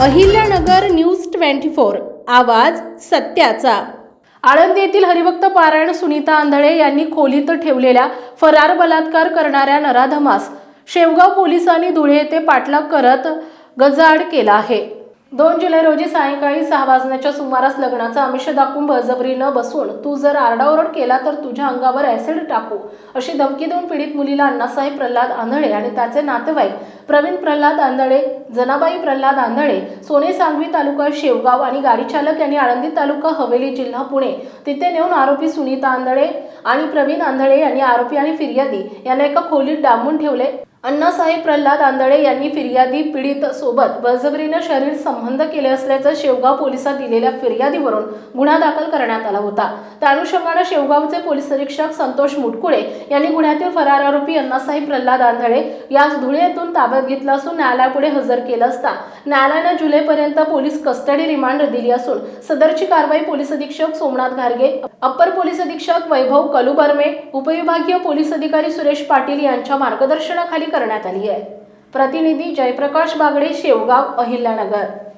Ahilyanagar news twenty four आवाज सत्याचा. आळंदी येथील हरिभक्त पारायण सुनीता आंधळे यांनी खोलीत ठेवलेल्या फरार बलात्कार करणाऱ्या नराधमास शेवगाव पोलिसांनी धुळे येथे पाठलाग करत गजाआड केला आहे. दोन जुलै रोजी सायंकाळी सहा वाजण्याच्या सुमारास लग्नाचा आमिष दाखवून बळजबरीनं बसून तू जर आरडाओरड केला तर तुझ्या अंगावर ऍसिड टाकू अशी धमकी देऊन पीडित मुलीला अण्णासाहेब प्रल्हाद आंधळे आणि त्याचे नातेवाईक प्रवीण प्रल्हाद आंधळे जनाबाई प्रल्हाद आंधळे सोने सांगवी तालुका शेवगाव आणि गाडी चालक यांनी आळंदी तालुका हवेली जिल्हा पुणे. तिथे नेऊन आरोपी सुनीता आंधळे आणि प्रवीण आंधळे यांनी आरोपी आणि फिर्यादी यांना एका खोलीत डांबून ठेवले. अण्णासाहेब प्रल्हाद आंधळे यांनी फिर्यादी पीडित सोबत बळजबरीनं शरीर संबंध केले असल्याचं शेवगाव पोलिसात दिलेल्या फिर्यादीवरून गुन्हा दाखल करण्यात आला होता. त्या अनुषंगानं शेवगावचे पोलीस अधीक्षक संतोष मुटकुळे यांनी गुन्ह्यातील फरार आरोपी अण्णासाहेब प्रल्हाद आंधळे यास धुळे येथून ताब्यात घेतला असून न्यायालयापुढे हजर केलं असता. न्यायालयानं जुलैपर्यंत पोलीस कस्टडी रिमांड दिली असून सदरची कारवाई पोलीस अधीक्षक सोमनाथ घारगे अप्पर पोलीस अधीक्षक वैभव कलुबर्मे उपविभागीय पोलीस अधिकारी सुरेश पाटील यांच्या मार्गदर्शनाखाली करण्यात आली आहे. प्रतिनिधी जयप्रकाश बागडे शेवगाव अहिल्यानगर.